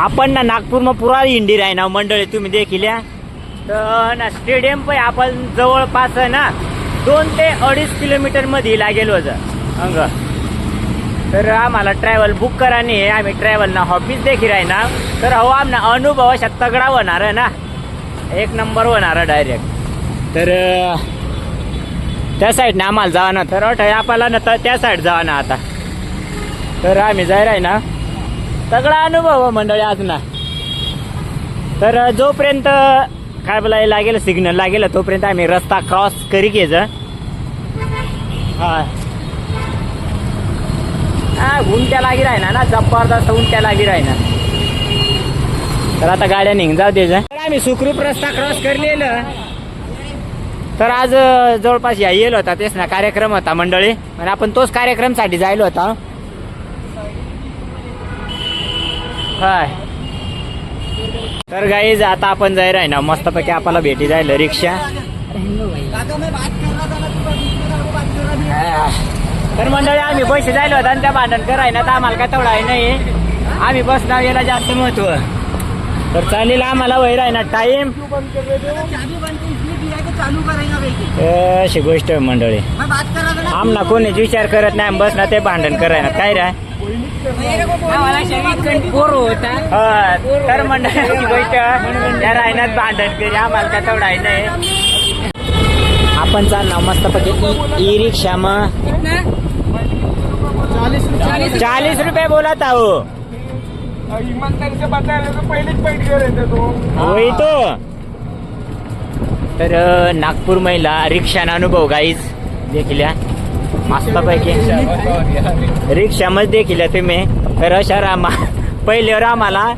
आपण ना नागपूर मग पुरा इंडी आहे ना मंडळी तुम्ही देखील या. तर ना स्टेडियम पण आपण जवळपास आहे ना दोन ते अडीच किलोमीटरमध्ये लागेल होतं अंग. तर आम्हाला ट्रॅव्हल बुक कराने आम्ही ट्रॅव्हल ना ऑफिस देखील आहे ना तर हो आमना अनुभव अशा तगडा होणार आहे ना. एक नंबर होणार डायरेक्ट तर त्या त्या साईडने आम्हाला जावं ना तर वाटतं आपल्याला ना तर त्या साईड जावं ना आता. तर आम्ही जायला आहे ना सगळा अनुभव मंडळी आज ना. तर जोपर्यंत काय बोलायला लागेल सिग्नल लागेल तोपर्यंत आम्ही रस्ता क्रॉस करी घेज हा. उंट्या लागी राहिना ना जबरदस्त उंट्या लागी राहिना. तर आता गाड्या निघ जाऊ दे आम्ही सुखरूप रस्ता क्रॉस करलेलं. तर आज जवळपास या येलो होता तेच ना कार्यक्रम होता मंडळी. आणि आपण तोच कार्यक्रमसाठी जायला होता. हाय. तर गाईज आता आपण जाय आहे ना मस्तपैकी आपल्याला भेटी जायला रिक्षा. तर मंडळी आम्ही पैसे जायला होता आणि त्या भांडण कराय ना तर आम्हाला काय तेवढं आहे नाही. आम्ही बस नाव याला जास्त महत्त्व. तर चालेल आम्हाला वैर आहे ना टाईम अशी गोष्ट आहे मंडळी. मैं आमना कोणीच विचार करत नाही बस ना ते भांडण कराय ना काय राय पोर होता तर मंडळाची गोष्ट त्या राहण्यात भांडण करी आम्हाला काय तेवढं आहे नाही आपण चालना मस्तपैकी ई रिक्षा मग चाळीस रुपये बोलत आहो. ईमानदारी तो. तर नागपूर महिला रिक्षाना अनुभव गाईज देखील मस्तपैकी. रिक्षामध्ये देखील तुम्ही. रश रामा पहिल्यावर आम्हाला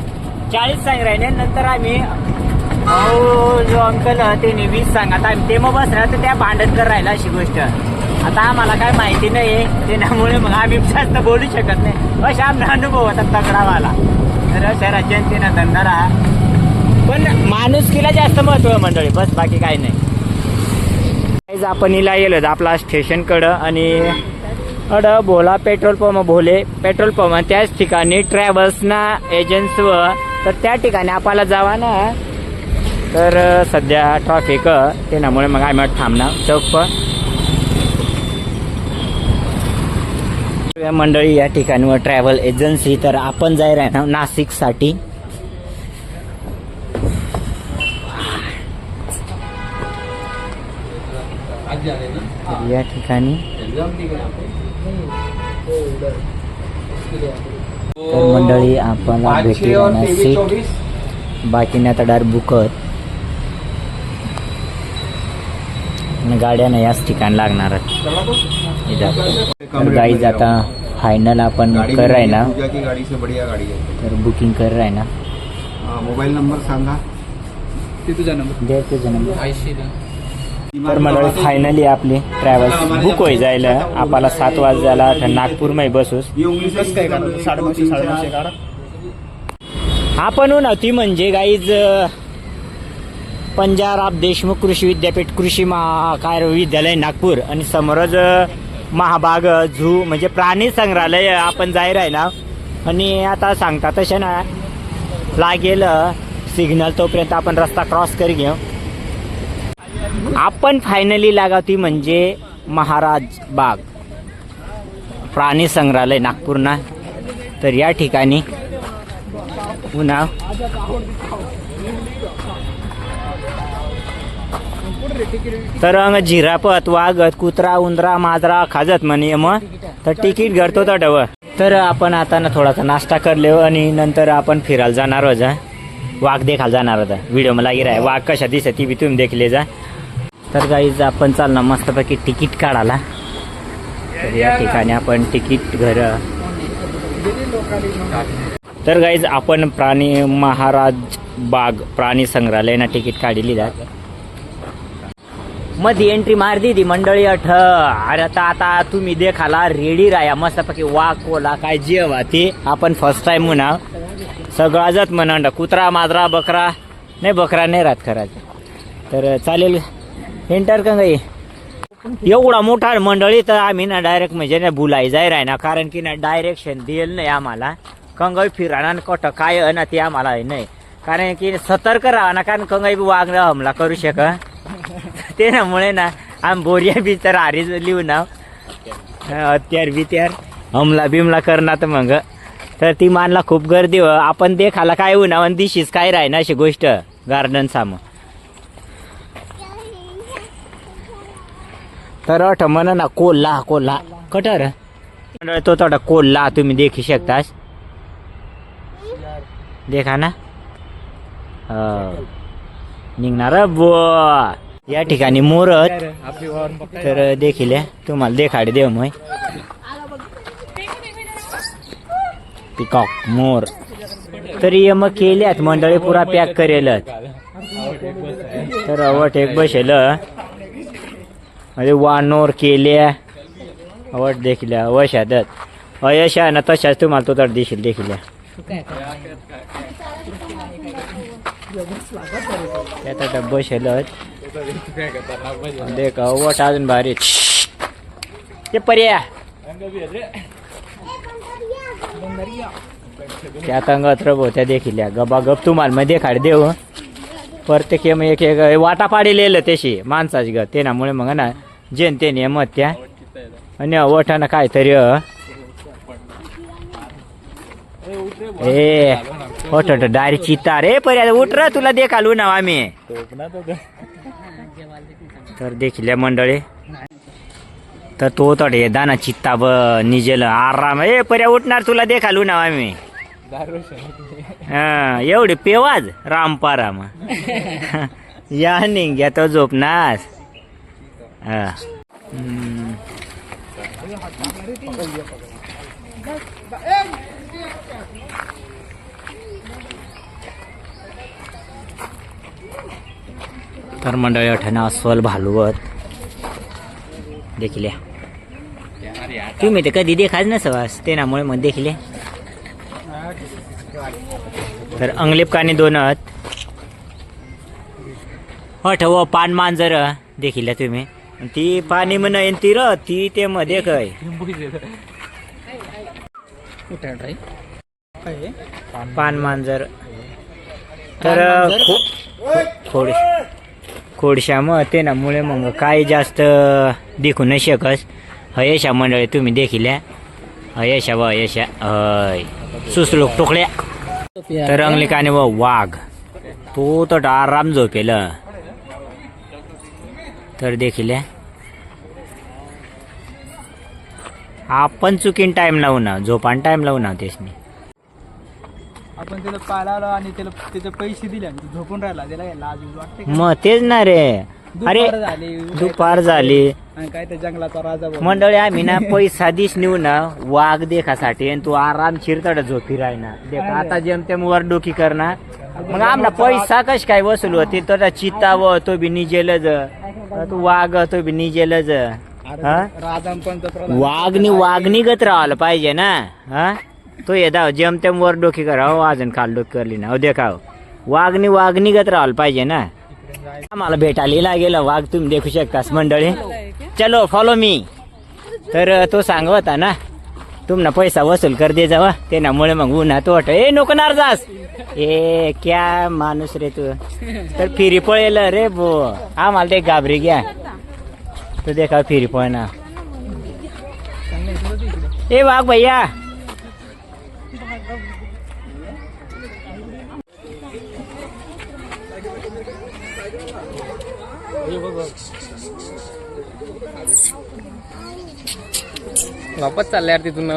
चाळीस सांग राहिले नंतर आम्ही अहो, जो अंकल त्यांनी वीस सांगत आम्ही ते मग बसणार तर त्या भांडत कर राहिला अशी गोष्ट. आता आम्हाला काय माहिती नाही त्याच्यामुळे मग आम्ही जास्त बोलू शकत नाही. अशा आमचा अनुभव होता तगडावाला तर अशा जनतेनं धंदा राहा. पण माणुसकीला जास्त महत्त्व मंडळी बस बाकी काही नाही. आपण इला गेलो आपला स्टेशनकडं आणि अड Bhola petrol pump Bhole petrol pump. त्याच ठिकाणी ट्रॅव्हल्सना एजन्स व तर त्या ठिकाणी आपल्याला जावा ना. तर सध्या ट्रॉफिक त्यामुळे मग आम्ही थांबणार. चौक मंडळी या ठिकाणी ट्रॅव्हल एजन्सी तर आपण जाय राहणार नाशिकसाठी. तर या ठिकाणी तर मंडळी आपण भेटी सीट बाकीने आता डार बुकत आणि गाड्या नाही याच ठिकाणी लागणार तर गाईज आता फायनल आपण कर ना पूजा की गाड़ी से बढ़िया गाड़ी तर बुकिंग कर हाँ, मोबाईल नंबर सांगा. दे तुझा नंबर तर मंडळी फायनली आपली ट्रॅव्हल्स बुक होई जायला. आपल्याला सात वाजायला नागपूरमध्ये बसूस. आपण ना ती म्हणजे गाईज पंजाब देशमुख कृषी विद्यापीठ कृषी महाकाय विद्यालय नागपूर आणि समोरच महाबाग झू म्हणजे प्राणी संग्रहालय आपण जाय आहे ना. आणि आता सांगता तसे ना लागेल सिग्नल तोपर्यंत आपण रस्ता क्रॉस करी घेऊ. आपण फायनली लागाव ती म्हणजे महाराज बाग. प्राणी संग्रहालय नागपूर ना तर या ठिकाणी पुन्हा तर अंग झिरापत वागत कुत्रा उंदरा माजरा खाजत म्हणे मग तर तिकीट घडतो तर डव तर आपण आता ना थोडासा नाश्ता करले हो आणि नंतर आपण फिरायला जाणार होता वाघ देखायला जाणार होता व्हिडिओ मला लागेल वाघ कशा दिसत ती बी तुम्ही देखले जा. तर गाईज आपण चालणार मस्तपैकी तिकीट काढायला. तर या ठिकाणी आपण तिकीट घर तर गाईज आपण प्राणी महाराज बाग प्राणी संग्रहालयानं तिकीट काढली जात मध्ये एंट्री मार दी मंडळी अठ. अरे आता आता तुम्ही देखाला रेडी राहा. मस्तपैकी वाघ कोला काय जेवा ते. आपण फर्स्ट टाइम म्हणा सगळं जात म्हणा कुत्रा माजरा बकरा. नाही बकरा नाही राहत खरंच तर चालेल. एंटर का एवढा मोठा मंडळी तर आम्ही ना डायरेक्ट म्हणजे ना बुलाई जाय राही ना कारण की ना डायरेक्शन दिल नाही आम्हाला. कंगाई फिराणा कट काय ना ते आम्हाला नाही. कारण की सतर्क राहा ना कारण कंगाई बी हमला करू शक. ते ना आम्ही बोरिया बी तर हारीच लिहू ना. हत्यार बित्यार हमला बिमला करणार तर मग. तर ती मानला खूप गर्दी हो. आपण देखाला काय होऊ ना आणि दिशीच काय राही ना अशी गोष्ट गार्डन सामं. तर अठ म्हण ना कोल्हा कोल्हा. कटर. तो थोडा कोल्हा तुम्ही देखू शकतास. देखा ना. हो. निघणार बो या ठिकाणी मोरत. तर देखील आहे. तुम्हाला देखाडे देव मग पिकॉक मोर. तरी ये मग केल्यात मंडळी पुरा पॅक करेल तर वट एक बसेल. म्हणजे वानोर केल्या. अवट देखील वशादत अयशा ना तशाच तुम्हाला तो तर देशील देखील त्यात बसेलच. देख वट अजून भारी. ते पर्या त्या तंगत रबो त्या गबा गप तुम्हाला मध्ये खाड देऊ प्रत्येक मग एक एक वाटा पाडेल त्याशी माणसाची ग. त्यामुळे मग ना जेन तेने मत त्या. आणि वठानं काहीतरी अ. ए ओठ डायरी चित्ता रे पर्या उठ र तुला देखालू ना आम्ही. तर देखील मंडळी. तर तो तड हे दाना चित्ता ब निजेल आराम. ए पर्या उठणार तुला देखालू ना आम्ही. हा एवढे पेवाज रामपाराम. या निघ्या तो झोपनास. हा. तर मंडळी अठ्याण्णव अस्वल भालवत. देखील. तुम्ही ते कधी देखाच नसवास. त्यामुळे मग देखील तर अंगलिपकानी दोनत हठ हो, व पान मांजर देखील तुम्ही. ती पाणी म्हण येईन ती र ती ते मध्ये काय पान मांजर. तर खोड खोडशा मग ते ना मुळे मग काय जास्त देखू नाही शकस. हयशा मंडळी तुम्ही देखील या. हयशा व हयशा हय सुसलोक टोकल्या. तर अंगलिकाने व वाघ. तो तर आराम झोपेल. तर देखील. आपण चुकीन टाइम लावू ना झोपान टाइम लावू ना त्यासनी आपण त्याला पाळावलं आणि त्याला त्याचे पैसे दिले झोपून राहिला. त्याला लाज वाटते? मग तेच ना रे. अरे दुपार झाली. दुपार झाली. आणि काय त्या जंगलाचा राजा बोलला. मंडळी आम्ही ना पैसा दिस नेऊ ना वाघ देखासाठी आणि तू आराम चिरतड झोपी राहिना देख आता जेमतेम वर डोकी करणार मग आमना पैसा कश काय वसूल होती? तो चित्ता व तो बी निजेलच तू वाघ तो बी निजेलच अरे हा? राजा आणि पंतप्रधान वाघनी वाघनिगत राहायला पाहिजे ना. हा? तो येदा जेमतेम वर डोकी करा. हो अजून काल डोकी करली ना. हो देखाव वाघनी वाघनिगत राहायला पाहिजे ना. आम्हाला भेटायला गेला वाघ तुम्ही देखू शकतास मंडळी. चलो फॉलो मी तर तो सांग होता ना तुमना पैसा वसूल कर दे जावा त्यामुळे मग उन्हा तो वाट ए नको नार जास ए क्या माणूस रे तू. तर फिरी पळेल रे बो. आम्हाला ते घाबरी घ्या. तू देखा फिरी पळना. ए वाघ भैया. वापस चालले यार तिथून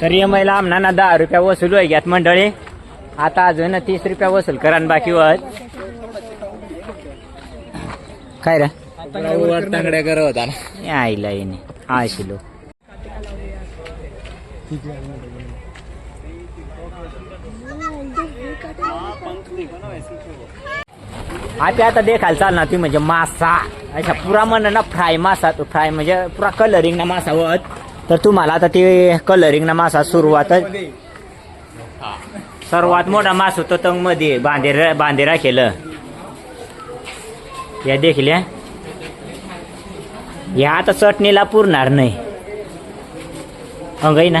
तरी या महिला आमना ना दहा रुपया वसूल होय घ्यात मंडळी. आता अजून तीस रुपया वसूल करा आणि बाकी वर काय रे? तांगड्या करत होता ना आईला येणे आशिलो शिलो. आता आता देखायला चालणार तुम्ही म्हणजे मासा. अच्छा पुरा म्हण ना फ्राय मासा फ्राय म्हणजे पुरा कलरिंग ना मासा होत. तर तुम्हाला आता ते कलरिंग ना मासा सुरुवात सर्वात मोठा मास होतो तंगमध्ये बांधे बांधे राखेल. या देखील या. आता चटणीला पुरणार नाही. अंगई ना.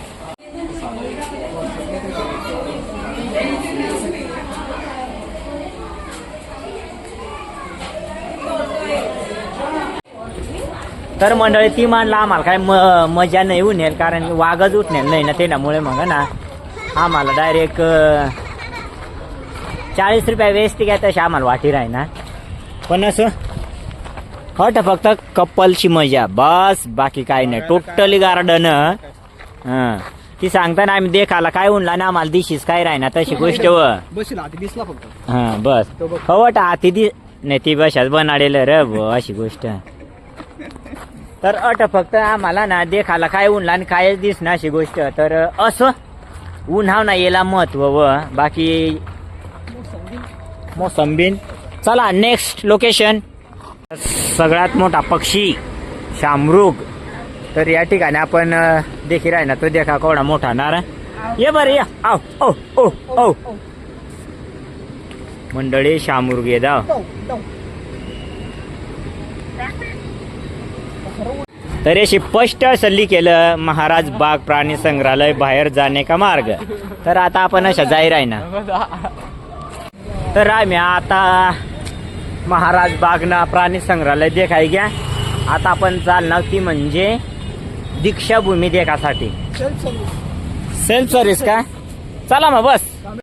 तर मंडळी ती मानला आम्हाला काय म मजा नाही येईल कारण वाघच उठणार नाही ना त्याच्यामुळे मग ना. आम्हाला डायरेक्ट चाळीस रुपया वेस्ट काय तशी आम्हाला वाटी राही ना. पण असं हट फक्त कप्पलची मजा बस बाकी काही नाही. टोटली गार्डन हं. ती सांगताना आम्ही देखाला काय उनला ना आम्हाला दिशीस काय राही ना तशी गोष्ट व. हा बस. हवट आती दि नाही ती बशात बनाडेल रे अशी गोष्ट. तर अट फक्त आम्हाला ना देखाला काय उन्हा आणि कायच दिसना अशी गोष्ट. तर असं उन्हाव ना याला महत्त्व व. बाकी मोसंबीन. चला नेक्स्ट लोकेशन सगळ्यात मोठा पक्षी शामरुग. तर या ठिकाणी आपण देखील आहे ना तो देखा केवढा मोठा नारा ये बरं या. आव ओ ओ ओ मंडळी शामरुग ये दाव. तर अशी स्पष्ट सल्ली केलं महाराज बाग प्राणी संग्रहालय बाहेर जाणे का मार्ग? तर आता आपण अशा जाहीर आहे ना. तर आम्ही आता महाराज बागना प्राणी संग्रहालय देखाय घ्या. आता आपण चालणार ती म्हणजे दीक्षाभूमी देखासाठी. सेल्फ सर्व्हिस का? चला मग बस.